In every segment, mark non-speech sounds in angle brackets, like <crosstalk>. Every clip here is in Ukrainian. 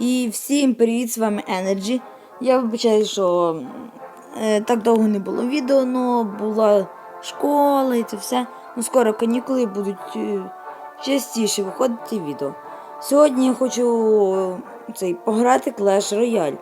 І всім привіт, з вами Energy. Я вибачаю, що е, так довго не було відео, але була школа і це все. Ну, скоро канікули будуть е, частіше виходити відео. Сьогодні я хочу цей, пограти Clash Royale.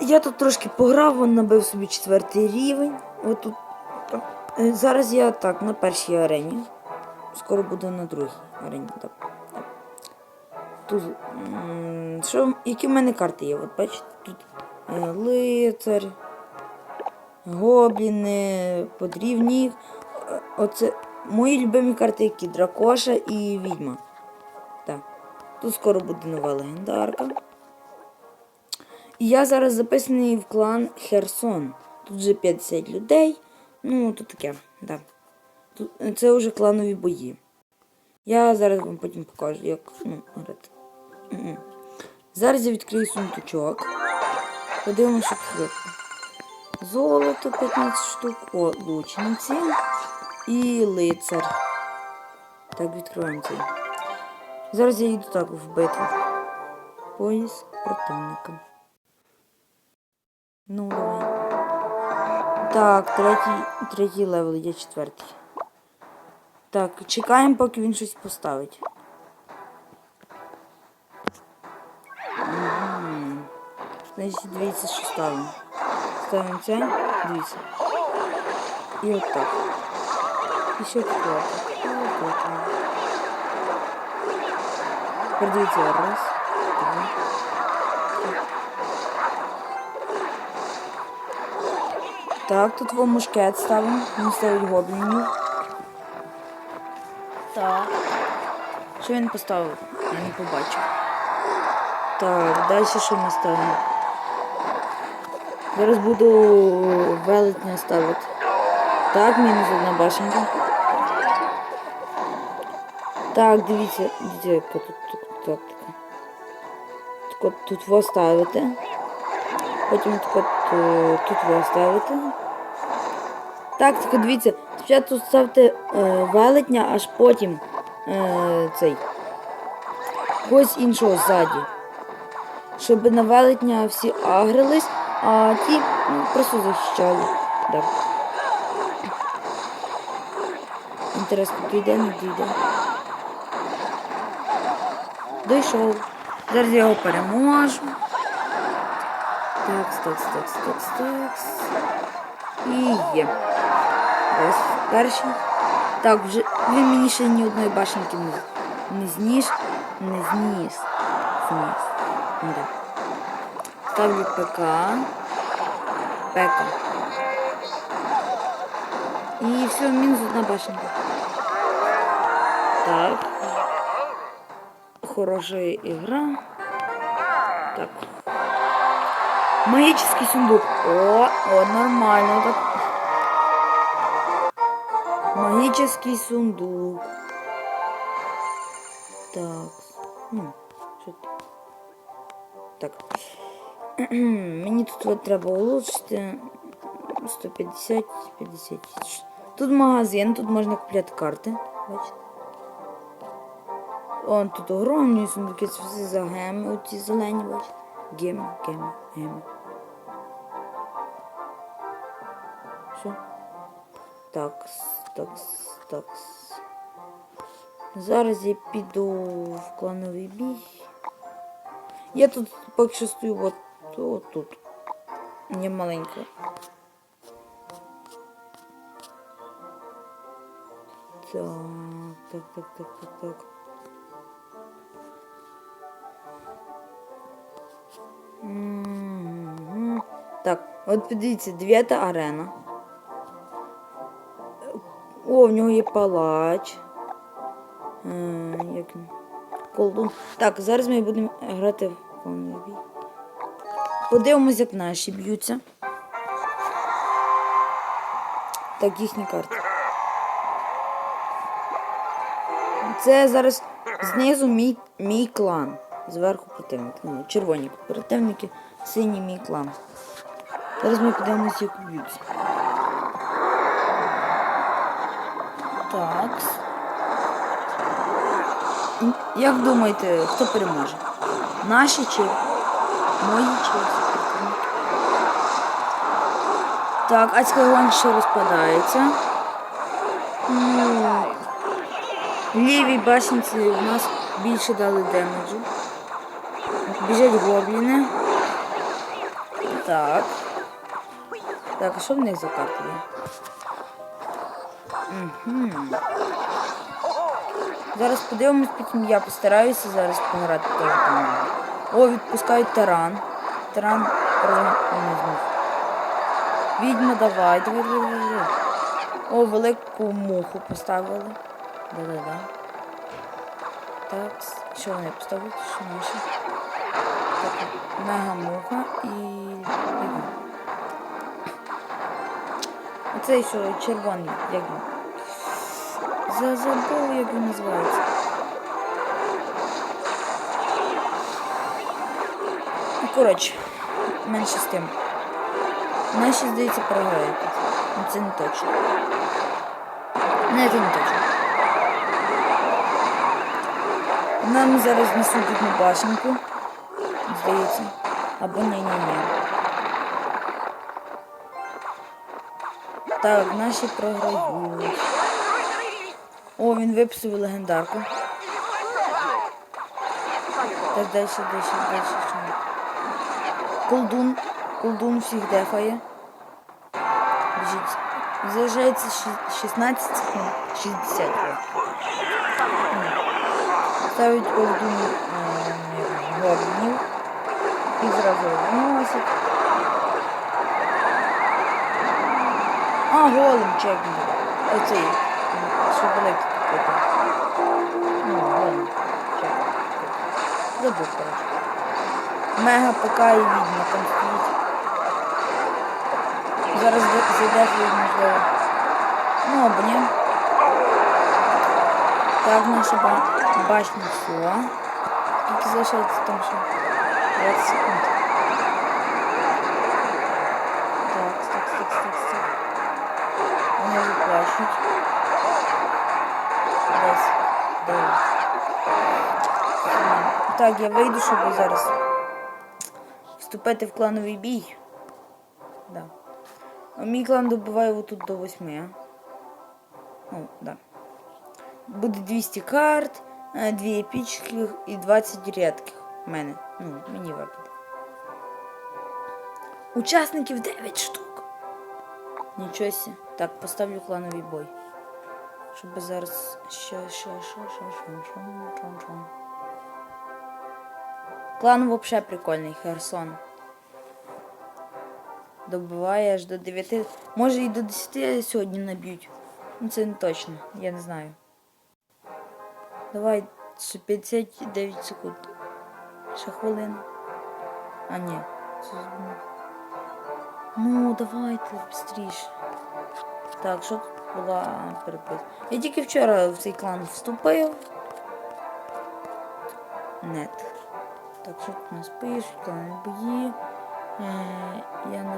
Я тут трошки пограв, вон набив собі четвертий рівень. От. Е, Зараз я так на першій арені. Скоро буду на другій арені. Так. Тут. Що, які в мене карти є? От бачите, тут е, лицар, гобліни, подрівні. Е, Оце мої любимі карти, які дракоша і відьма. Так. Тут скоро буде нова легендарка. І я зараз записаний в клан Херсон. Тут вже 50 людей. Ну, тут таке, так. Тут, е, це вже кланові бої. Я зараз вам потім покажу, як ну, грати. Зараз я відкрию сундучок. Подивимося, що тут. Золото 15 штук, о, лучниці і лицар. Так, відкриваємо цей. Зараз я йду так в битву. Поїзд противника. Ну, давай. Так, третій, третій левел, я четвертий. Так, чекаємо, поки він щось поставить. Значить, дивіться, що ставимо. Ставимо це, дивіться. І от так. І ще так. Тепер дивіться, раз, два. Так, тут вам мушкет ставимо. Він ставить гоблінів. Так. Що він поставив? Я не побачив. Так, далі що ми ставимо? Зараз буду велетня ставити. Так, мінус одна башенка. Так, дивіться, дивіться, яка тут тактика. Так от тут ви ставите. Потім так от е, тут ви ставите. Тактика, дивіться, спочатку ставте е, велетня, аж потім е, цей. Когось іншого ззаді. Щоб на велетня всі агрились, а ті ну, просто захищали. Да. Інтересно, дійде, не дійде. Дійшов. Зараз його переможу. Так, так, так, так, так. І є. Ось перший. Так, вже він мені ще ні одної башенки не, не зніс. Не зніс. Зніс. Да. Ставлю ПК. ПК. І все, мінус одна башенка. Так. Хорошая игра. Так. Магический сундук. О, о, нормально так. Магический сундук. Так. Ну, <clears throat> Мені тут от треба улучшити 150, 50. Тут магазин, тут можна купляти карти. Бачите? Он тут огромні сундуки, це все за геми, оці зелені, бачите? Геми, геми, геми. Що? Такс, такс, такс. Зараз я піду в клановий бій. Я тут поки що стою от, от тут. Я маленька. Так, так, так, так, так, так. Так, от подивіться, дев'ята арена. О, в нього є палач. Е? Колдун. Так, зараз ми будемо грати в бій. Подивимось, як наші б'ються. Так, їхні карти. Це зараз знизу мій, мій клан. Зверху противник. Ну, червоні противники, синій мій клан. Зараз ми подивимося, як б'ються. Так. Як думаєте, хто переможе? Наші чи мої чи Так, адська вогонь ще розпадається. Ну, лівій башенці у нас більше дали демеджу. Біжать гобліни. Так. Так, а що в них за карти. Зараз подивимось, потім я постараюся зараз пограти теж О, відпускають таран. Таран зміг. Відьма, давай, давай, давай, давай. О, велику муху поставили. Да-да-да. Так, що вони поставили? Що наші? Так, мега муха і. Оцей що червоний, як він? За забув, як він називається. Коротше, менше з тим. Наші, здається, програють. Ну, Це не точно. Не, це не точно. Нам зараз несуть одну башенку. Здається. Або ні-ні-ні. Так, наші програють. О, він виписав легендарку. Так, далі, далі, далі. Колдун. Колдун всіх дефає. Залишається 16 секунд. 60. Ставить колдун е, гоблінів. І зразу виносить. А, голим чекнув. Оцей. Що великий такий. Ну, голим. Чекнув. Забув, коротше. Мега ПК і відьма там стоїть. Зараз задефують, можливо. Ну, або ні. Так, наша ба башня все. Скільки залишається там ще? 20 секунд. Так, стик, стик, стик, стик. Вони виплачуть. Десь. Дев'ять. Сім. Так, я вийду, щоб зараз вступити в клановий бій. Да. А Мій клан добиває отут до 8. Ну, да. Буде 200 карт, 2 епічних і 20 рідких. У мене. Ну, мені випаде. Учасників 9 штук. Нічого сі. Так, поставлю клановий бой. Щоб зараз. Що, що, що, що, що, що, що, що. Клан вообще прикольний, Херсон. Добиває аж до 9. Може і до 10 сьогодні наб'ють. Ну це не точно, я не знаю. Давай, 59 секунд. Ще хвилина. А ні. Ну, давайте швидше. Так, що тут була перепис? Я тільки вчора в цей клан вступив. Нет. Так, що тут у нас пишуть? Клан бої. Е, я нападаю.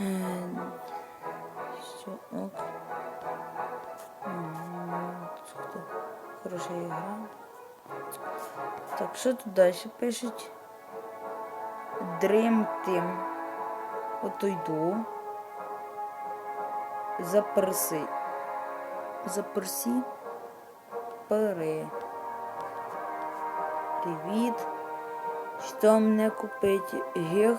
Е, що? Ок. М, це хто? Хороша ігра. Так, що тут далі пишуть? Dream Team. Ото йду. Заперси. Заперсі. Пере. Привіт. Що мене купить? Гіг.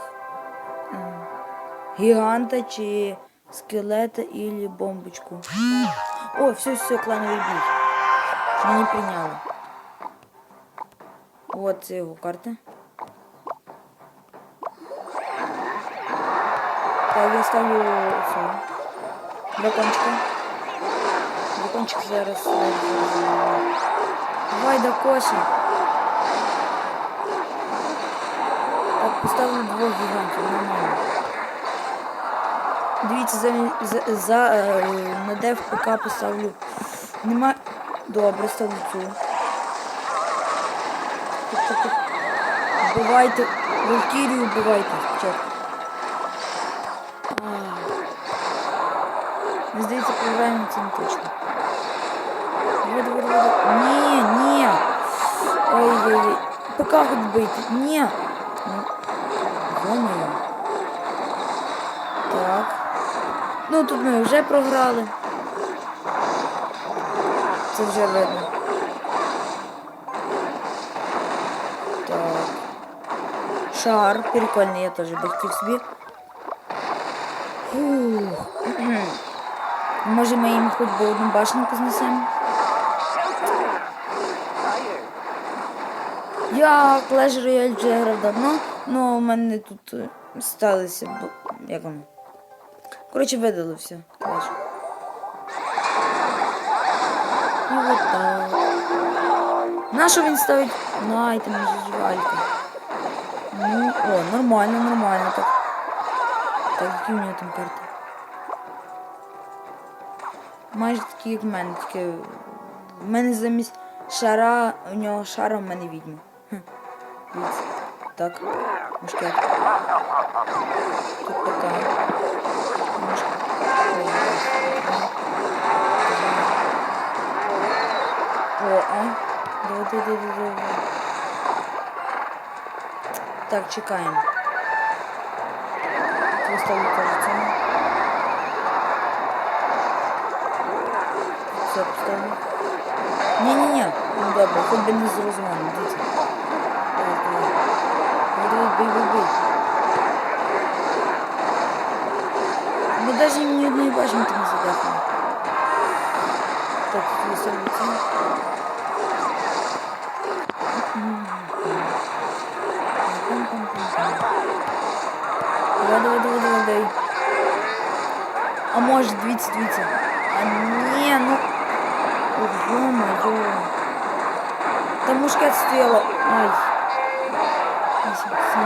Гіганта чи скелета или бомбочку. О, все, все, клановий бій. Мені прийняли. Вот це його карта. Так, я ставлю цього. Дракончика. Дракончик зараз. Давай до коші. Так, поставлю двох гігантів, нормально. Дивіться, за, за, за е, на дев ПК поставлю. Нема. Добре, ставлю цю. Тук. Вбивайте. Валькірію вбивайте. А. Мені здається, програємо не точно. Ні, ні. Ой-ой-ой. чувака хоч бити. Ні. Ну, Йо-моє. Так. Ну тут ми вже програли. Це вже видно. Так. Шар. Прикольний, я теж би хотів собі. <clears throat> Може ми їм хоч би одну башенку знесемо? Я Clash Royale вже грав давно, але у мене тут сталося, бо- як воно. Коротше, видали все. Clash. І от так. На що він ставить? На айтем жвалька. Ну, о, нормально, нормально так. Так, які у нього там карти? Майже такі, як в мене, тільки в мене замість шара, у нього шара, в мене відьма. Дивіться. Так, мушкет. Тут така. Мушкет. О, а? Давай, давай, давай, давай. Так, чекаємо. Поставлю теж це. Все, поставлю. Ні-ні-ні. Ну добре, хоч би не зрозуміло, дивіться. Давай, давай. Давай, давай, бий, бий, бий. Ми навіть ні одної башенки не задахали. Так, тут виставлю це. Давай, давай, давай, давай, давай. А может, дивіться, дивіться. А ні, ну. О, ё-моё. Там мушкет стояла. Ай. 8,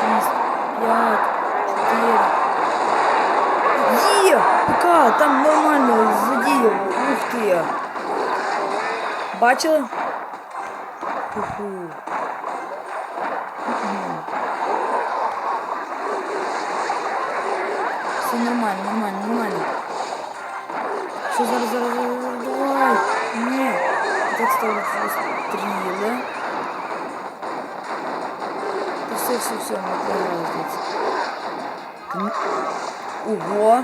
7, 6, 5, 4. Є! Пока, там нормально задіяв. Ух ти. Бачили? Ху-ху. Мгм. Все нормально, нормально, нормально. Все, зараз, зараз, зараз, зараз, давай. Ні. Так ставить стріли. Та все, все, все, ми програли звідси. М. Ого.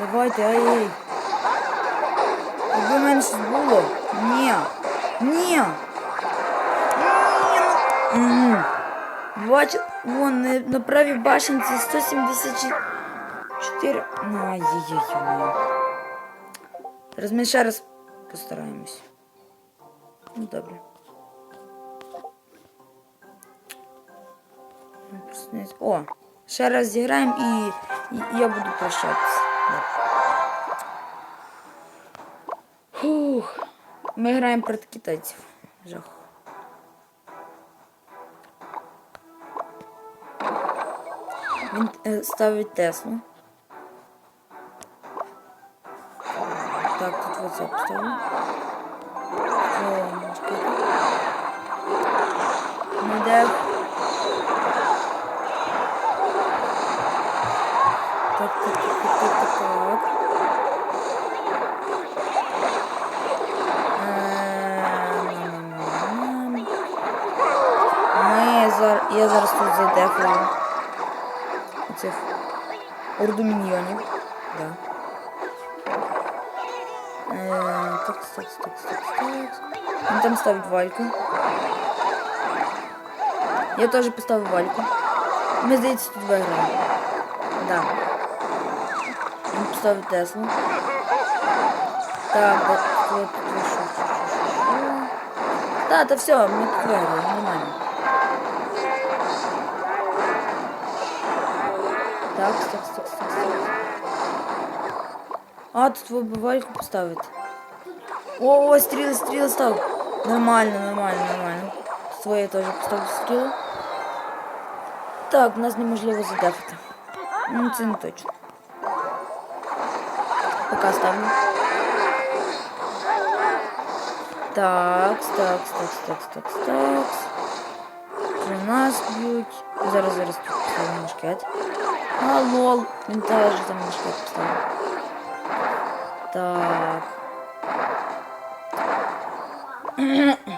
Давайте, ай, ай. Якби в мене щось було. Ні. Ні. Ні. ну. Мгм. Бач, вон на, на правій башенці 174. Ну, ай-яй-яй. Зараз ми ще раз постараємось. Ну, добре. О, ще раз зіграємо і, я буду прощатися. Фух. Ми граємо проти китайців. Жах. Він е, ставить Теслу. Так, тут вот це тут задефую оцих орду міньйонів. Да. Е, Так, так, так, так, так. Він там ставить вальку. Я теж поставив вальку. Ми, здається, тут виграємо. Да. Він поставив Теслу. Так, да, тут, тут, що, що, що, що, що. Та, та все, ми тут виграли, нормально. Так, так, так, так, так. А, тут вибивальку поставити. О, о, стріли, стріли став. Нормально, нормально, нормально. Своє теж поставлю стріли. Так, нас неможливо задефати. Ну, це не точно. Пока ставлю. Так, так, так, так, так, так. Про нас б'ють. Зараз, зараз тут поставлю мушкет. А, лол. Він теж там мушкет поставив. Так. <clears throat>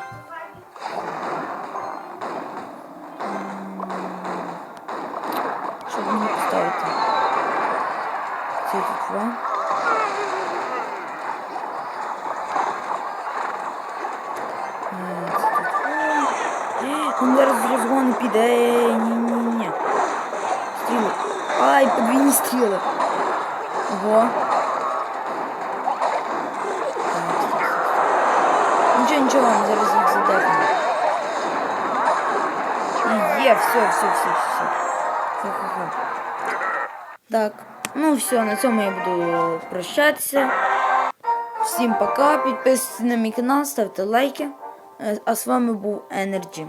Ай, подвійні стріли. Ого. Нічого, ми зараз їх задефимо. І є, все, все, все, все. Ха-ха-ха. Так, ну все, на цьому я буду прощатися. Всім пока, підписуйтесь на мій канал, ставте лайки. Е, А з вами був Energy.